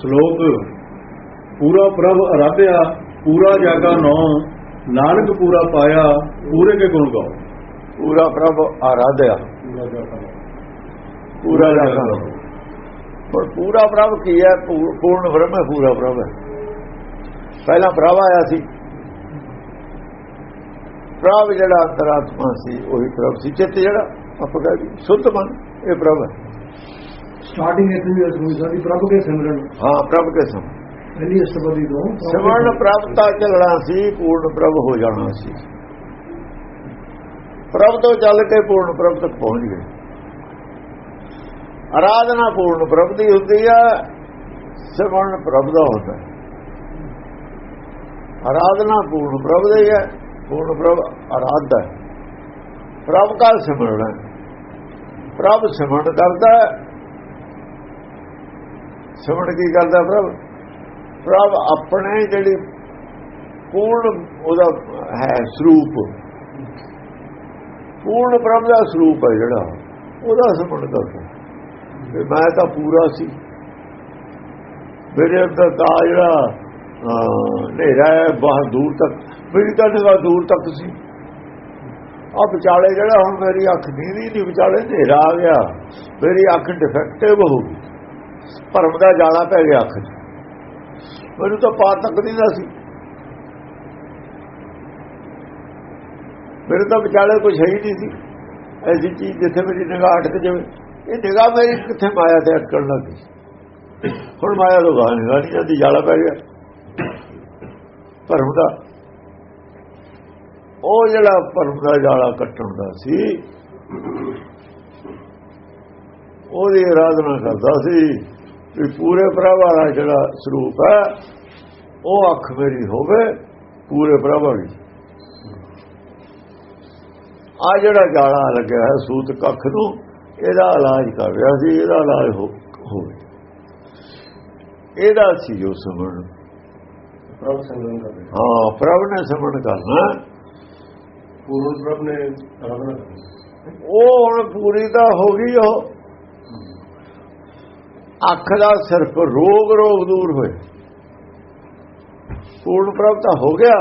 ਸ਼ਲੋਕ ਪੂਰਾ ਪ੍ਰਭ ਅਰਾਧਿਆ ਪੂਰਾ ਜਾਗਾ ਨੌ ਨਾਨਕ ਪੂਰਾ ਪਾਇਆ ਪੂਰੇ ਕੇ ਗੁਣ ਗਾਓ। ਪੂਰਾ ਪ੍ਰਭ ਆਰਾਧਿਆ ਪੂਰਾ ਜਾਗਾ ਪਰ ਪੂਰਾ ਪ੍ਰਭ ਕੀ ਹੈ? ਪੂਰਨ ਬ੍ਰਹਮ ਹੈ ਪੂਰਾ ਪ੍ਰਭ ਹੈ। ਪਹਿਲਾਂ ਪ੍ਰਭ ਆਇਆ ਸੀ। ਪ੍ਰਭ ਜਿਹੜਾ ਅੰਤਰਾਤਮਾ ਸੀ ਉਹੀ ਪ੍ਰਭ ਸੀ। ਚਿੱਤ ਜਿਹੜਾ ਆਪਾਂ ਕਹਿੰਦੇ ਸੁੱਧ ਮਨ ਇਹ ਪ੍ਰਭ ਹੈ। ਸਟਾਰਟਿੰਗ ਇੱਥੇ ਵੀ ਅਸਮੀ ਸਾਡੀ ਪ੍ਰਭ ਕੇ ਸਿਮਰਨ ਹਾਂ ਪ੍ਰਭ ਕੇ ਸਮ ਪਹਿਲੀ ਅਸ਼ਟਪਦੀ ਤੋਂ ਪ੍ਰਭ ਸਿਮਰਨ ਪ੍ਰਭਤਾ ਚੱਲਣਾ ਸੀ ਪੂਰਨ ਪ੍ਰਭ ਹੋ ਜਾਣਾ ਸੀ ਪ੍ਰਭ ਤੋਂ ਚੱਲ ਕੇ ਪੂਰਨ ਪ੍ਰਭ ਤੱਕ ਪਹੁੰਚ ਗਏ ਆਰਾਧਨਾ ਪੂਰਨ ਪ੍ਰਭ ਦੀ ਹੁੰਦੀ ਹੈ ਸਿਮਰਨ ਪ੍ਰਭ ਦਾ ਹੁੰਦਾ ਹੈ ਆਰਾਧਨਾ ਪੂਰਨ ਪ੍ਰਭ ਦੀ ਹੈ ਪੂਰਨ ਪ੍ਰਭ ਆਰਾਧਦਾ ਪ੍ਰਭ ਦਾ ਸਿਮਰਨ ਹੈ ਪ੍ਰਭ ਸਿਮਰਨ ਕਰਦਾ ਹੈ ਸਿਮਰਨ ਕੀ ਕਰਦਾ ਪ੍ਰਭ? ਪ੍ਰਭ, ਆਪਣੇ ਜਿਹੜੀ ਪੂਰਨ ਉਹਦਾ ਹੈ, ਸਰੂਪ। ਪੂਰਨ ਪ੍ਰਭ ਦਾ ਸਰੂਪ ਹੈ ਜਿਹੜਾ, ਉਹਦਾ ਸਿਮਰਨ ਕਰਦਾ ਵੀ ਮੈਂ ਤਾਂ ਪੂਰਾ ਸੀ। ਮੇਰੇ ਅੰਦਰ ਤਾਂ ਜਿਹੜਾ ਹਨੇਰਾ ਹੈ ਬਹੁਤ ਦੂਰ ਤੱਕ, ਮੇਰੀ ਤਾਂ ਨਿਗਾਹ ਦੂਰ ਤੱਕ ਸੀ। ਆ ਵਿਚਾਲੇ ਜਿਹੜਾ ਹੁਣ ਮੇਰੀ ਅੱਖ ਨੀਂਦੀ ਨਹੀਂ, ਵਿਚਾਲੇ ਹਨੇਰਾ ਆ ਗਿਆ। ਮੇਰੀ ਅੱਖ ਡਿਫੈਕਟਿਵ ਹੋ ਗਈ। ਭਰਮ ਦਾ ਜਾਲਾ ਪੈ ਗਿਆ ਅੱਖ ਮੈਨੂੰ ਤਾਂ ਪਾ ਤੱਕ ਨਹੀਂ ਦਾ ਸੀ। ਮੇਰੇ ਤਾਂ ਵਿਚਾਲੇ ਕੁਝ ਹੈ ਹੀ ਨਹੀਂ ਸੀ। ਐਸੀ ਚੀਜ਼ ਜਿੱਥੇ ਮੇਰੀ ਨਿਗਾਹ ਅਟਕ ਜਾਵੇ। ਇਹ ਨਿਗਾਹ ਮੇਰੀ ਕਿੱਥੇ ਮਾਇਆ ਤੇ ਅਟਕਣ ਲੱਗੀ ਹੁਣ ਮਾਇਆ ਤੋਂ ਬਾਹਰ ਨਿਗਾਹ ਨਹੀਂ ਜਾਂਦੀ, ਜਾਲਾ ਪੈ ਗਿਆ। ਭਰਮ ਦਾ। ਉਹ ਜਿਹੜਾ ਭਰਮ ਦਾ ਜਾਲਾ ਕੱਟਣ ਦਾ ਸੀ, ਉਹਦੀ ਆਰਾਧਨਾ ਕਰਦਾ ਸੀ। ਵੀ ਪੂਰੇ ਪ੍ਰਭ ਵਾਲਾ ਜਿਹੜਾ ਸਰੂਪ ਹੈ ਉਹ ਅੱਖ ਮੇਰੀ ਹੋਵੇ ਪੂਰੇ ਪ੍ਰਭ ਵਾਲੀ ਆ ਜਿਹੜਾ ਜਾਲਾ ਲੱਗਿਆ ਹੈ ਸੂਤ ਕੱਖ ਨੂੰ ਇਹਦਾ ਇਲਾਜ ਕਰ ਰਿਹਾ ਸੀ ਇਹਦਾ ਇਲਾਜ ਹੋਵੇ ਇਹਦਾ ਸੀ ਜੋ ਸਮਣ ਪ੍ਰਭ ਸੰਗਮ ਕਰਦੇ ਹਾਂ ਪ੍ਰਭ ਨੇ ਸਮਣ ਕਰਨਾ। ਪੂਰਨ ਪ੍ਰਭ ਨੇ ਉਹ ਹੁਣ ਪੂਰੀ ਤਾਂ ਹੋ ਗਈ ਉਹ। ਅੱਖ ਦਾ ਸਿਰਫ ਰੋਗ ਰੋਗ ਦੂਰ ਹੋਏ। ਪੂਰਨ ਪ੍ਰਭ ਤਾਂ ਹੋ ਗਿਆ।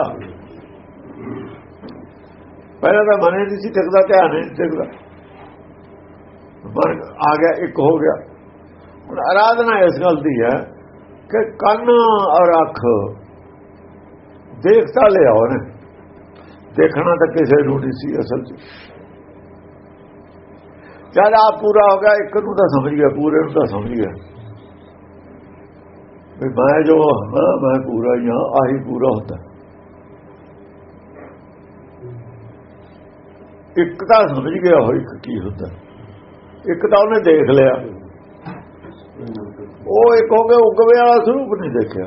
ਪਹਿਲਾਂ ਤਾਂ ਮਨ ਨਹੀਂ ਸੀ ਟਿਕਦਾ ਧਿਆਨ ਹੀ ਨਹੀਂ ਟਿਕਦਾ ਮਨ ਆ ਗਿਆ, ਇੱਕ ਹੋ ਗਿਆ। ਹੁਣ ਆਰਾਧਨਾ ਇਸ ਗੱਲ ਦੀ ਹੈ ਕਿ ਕੰਨ ਔਰ ਅੱਖ ਦੇਖਤਾ ਲਿਆ ਉਹਨੇ। ਦੇਖਣਾ ਤਾਂ ਕਿਸੇ ਨੂੰ ਨਹੀਂ ਸੀ ਅਸਲ 'ਚ। ਜਦ ਆਪ ਪੂਰਾ ਹੋ ਗਿਆ, ਇੱਕ ਨੂੰ ਤਾਂ ਸਮਝ ਗਿਆ, ਪੂਰੇ ਨੂੰ ਤਾਂ ਸਮਝ ਗਿਆ। ਵੀ ਮੈਂ ਜੋ ਹਾਂ, ਮੈਂ ਪੂਰਾ ਹੀ ਹਾਂ ਆਹੀ ਪੂਰਾ ਹੁੰਦਾ। ਇੱਕ ਤਾਂ ਸਮਝ ਗਿਆ ਹੋਈ ਕੀ ਹੁੰਦਾ। ਇੱਕ ਤਾਂ ਉਹਨੇ ਦੇਖ ਲਿਆ। ਉਹ ਇੱਕ ਹੋ ਕੇ ਉਗਵੇ ਵਾਲਾ ਸਰੂਪ ਨਹੀਂ ਦੇਖਿਆ।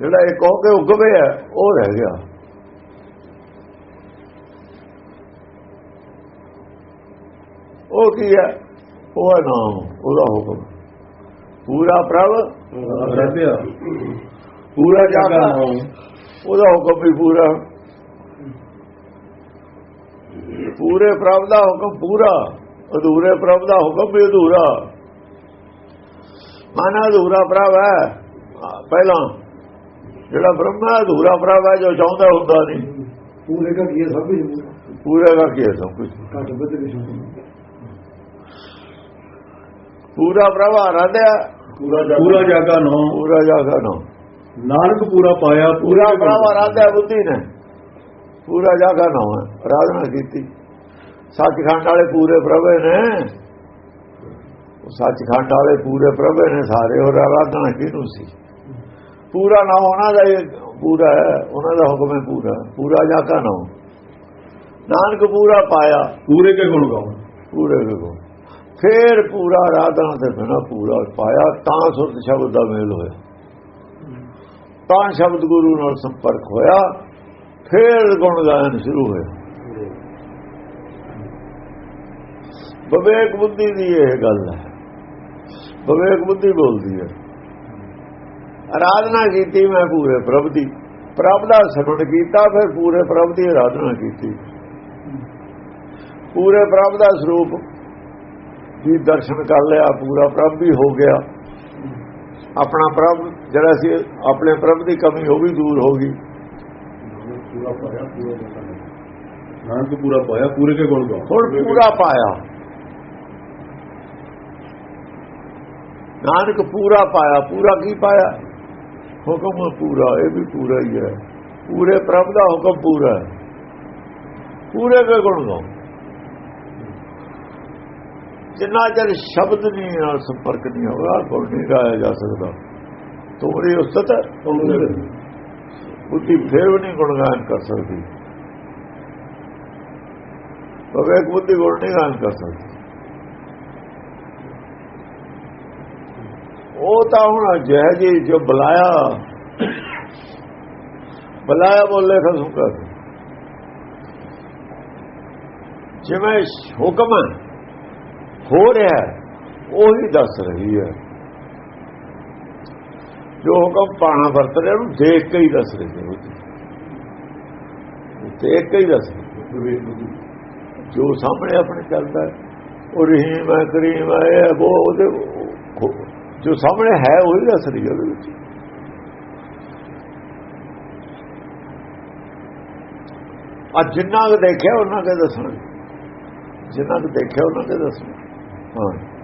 ਜਿਹੜਾ ਇੱਕ ਹੋ ਕੇ ਉਗਵੇ ਹੈ ਉਹ ਰਹਿ ਗਿਆ। ਉਹ ਕੀ ਹੈ? ਉਹ ਹੈ ਨਾਮ ਉਹਦਾ ਹੁਕਮ। ਪੂਰਾ ਪ੍ਰਭ ਪੂਰਾ ਜਾਗਾ ਉਹਦਾ ਹੁਕਮ ਵੀ ਪੂਰਾ। ਪੂਰੇ ਪ੍ਰਭ ਦਾ ਹੁਕਮ ਪੂਰਾ ਅਧੂਰੇ ਪ੍ਰਭ ਦਾ ਹੁਕਮ ਵੀ ਅਧੂਰਾ। ਮਾਨਾ ਅਧੂਰਾ ਪ੍ਰਭ ਹੈ। ਪਹਿਲਾਂ ਜਿਹੜਾ ਬ੍ਰਹਮਾ ਅਧੂਰਾ ਪ੍ਰਭ ਹੈ ਜੋ ਚਾਹੁੰਦਾ ਹੁੰਦਾ ਨਹੀਂ। ਪੂਰੇ ਦਾ ਕੀ ਸਭ ਕੁਝ। ਪੂਰੇ ਦਾ ਕੀ ਸਭ ਕੁਝ। ਘੱਟ ਵੱਧ ਵੀ ਪੂਰਾ ਪ੍ਰਭ ਆਰਾਧਿਆ ਪੂਰਾ ਜਾਗਾ ਨੌ। ਪੂਰਾ ਜਾਗਾ ਨਾ। ਨਾਨਕ ਪੂਰਾ ਪਾਇਆ ਪੂਰਾ ਗੁਣ ਪ੍ਰਭ। ਆਰਾਧਿਆ ਬੁੱਧੀ ਨੇ। ਪੂਰਾ ਜਾਗਾ ਨਾ ਆਰਾਧਨਾ ਕੀਤੀ। ਸੱਚਖੰਡ ਵਾਲੇ ਪੂਰੇ ਪ੍ਰਭੇ ਨੇ। ਉਹ ਸੱਚਖੰਡ ਵਾਲੇ ਪੂਰੇ ਪ੍ਰਭੇ ਨੇ ਸਾਰੇ ਹੋਰ ਆਰਾਧਨਾ ਕਿਹਨੂੰ ਸੀ? ਪੂਰਾ ਨਾ ਉਹਨਾਂ ਦਾ ਪੂਰਾ ਹੈ ਉਹਨਾਂ ਦਾ ਹੁਕਮ ਹੈ ਪੂਰਾ। ਪੂਰਾ ਜਾਗਾ ਨਾ ਨਾਨਕ ਪੂਰਾ ਪਾਇਆ। ਪੂਰੇ ਕੇ ਗੁਣ ਗਾਓ। ਪੂਰੇ ਕੋ ਫੇਰ ਪੂਰਾ ਆਰਾਧਨਾ ਤੇ ਬਿਨਾ ਪੂਰਾ ਪਾਇਆ, ਤਾਂ ਸੁਰਤ ਸ਼ਬਦ ਦਾ ਮੇਲ ਹੋਇਆ। ਤਾਂ ਸ਼ਬਦ ਗੁਰੂ ਨਾਲ ਸੰਪਰਕ ਹੋਇਆ, ਫੇਰ ਗੁਣ ਗਾਇਨ ਸ਼ੁਰੂ ਹੋਇਆ। ਵਿਵੇਕ ਬੁੱਧੀ ਦੀ ਇਹ ਗੱਲ ਹੈ। ਵਿਵੇਕ ਬੁੱਧੀ ਬੋਲਦੀ ਹੈ। ਆਰਾਧਨਾ ਕੀਤੀ ਮੈਂ ਪੂਰੇ ਪ੍ਰਭ ਦੀ। ਪ੍ਰਭ ਦਾ ਸਿਮਰਨ ਕੀਤਾ, ਫਿਰ ਪੂਰੇ ਪ੍ਰਭ ਦੀ ਆਰਾਧਨਾ ਕੀਤੀ। ਪੂਰੇ ਪ੍ਰਭ ਦਾ ਸਰੂਪ ਵੀ ਦਰਸ਼ਨ ਕਰ ਲਿਆ ਪੂਰਾ ਪ੍ਰਭ ਵੀ ਹੋ ਗਿਆ। ਆਪਣਾ ਪ੍ਰਭ ਜਿਹੜਾ ਸੀ ਆਪਣੇ ਪ੍ਰਭ ਦੀ ਕਮੀ ਉਹ ਵੀ ਦੂਰ ਹੋ ਗਈ। ਪੂਰਾ ਪਾਇਆ ਪੂਰਾ ਨਾਨਕ ਪੂਰਾ ਪਾਇਆ ਪੂਰੇ ਕੇ ਗੁਣ ਗਾਓ ਹੁਣ ਪੂਰਾ ਪਾਇਆ। ਨਾਨਕ ਪੂਰਾ ਪਾਇਆ ਪੂਰਾ ਕੀ ਪਾਇਆ? ਹੁਕਮ ਪੂਰਾ ਇਹ ਵੀ ਪੂਰਾ ਹੀ ਹੈ। ਪੂਰੇ ਪ੍ਰਭ ਦਾ ਹੁਕਮ ਪੂਰਾ ਹੈ। ਪੂਰੇ ਕੇ ਗੁਣ ਗਾਓ ਜਿੰਨਾ ਚਿਰ ਸ਼ਬਦ ਨਹੀਂ ਨਾਲ ਸੰਪਰਕ ਨਹੀਂ ਹੋਗਾ ਗੁਣ ਨਹੀਂ ਗਾਇਆ ਜਾ ਸਕਦਾ। ਤੋਰੀ ਉਸਤ ਬੁੱਧੀ ਫੇਰ ਵੀ ਨਹੀਂ ਗੁਣਗਾਨ ਕਰ ਸਕਦੀ। ਵਿਵੇਕ ਬੁੱਧੀ ਗੁਣ ਨਹੀਂ ਗਾਨ ਕਰ ਸਕਦੀ। ਉਹ ਤਾਂ ਹੁਣ ਜਹ ਜੀ ਜੋ ਬੁਲਾਇਆ ਬੁਲਾਇਆ ਬੋਲੇ ਖਸਮ ਕਰ। ਜਿਵੇਂ ਹੁਕਮ ਹੋ ਰਿਹਾ ਉਹੀ ਦੱਸ ਰਹੀ ਹੈ। ਜੋ ਹੁਕਮ ਪਾਣਾ ਵਰਤ ਰਿਹਾ, ਉਹਨੂੰ ਦੇਖ ਕੇ ਹੀ ਦੱਸ ਰਹੀ ਹੈ ਦੇਖ ਕੇ ਹੀ ਦੱਸ ਰਹੀ ਜੋ ਸਾਹਮਣੇ ਆਪਣੇ ਚੱਲਦਾ ਉਹ ਰਹੀਮ ਹੈ, ਕਰੀਮ ਹੈ, ਇਹ ਉਹ ਉਹਦੇ ਜੋ ਸਾਹਮਣੇ ਹੈ, ਉਹੀ ਦੱਸ ਰਹੀ ਹੈ ਉਹਦੇ ਵਿੱਚ। ਆ ਜਿੰਨਾ ਕੁ ਦੇਖਿਆ, ਉਹਨਾਂ ਕੇ ਦੱਸਣਾ ਜਿੰਨਾ ਕੁ ਦੇਖਿਆ, ਉਹਨਾਂ ਕੇ ਦੱਸਣਾ ਹਾਂ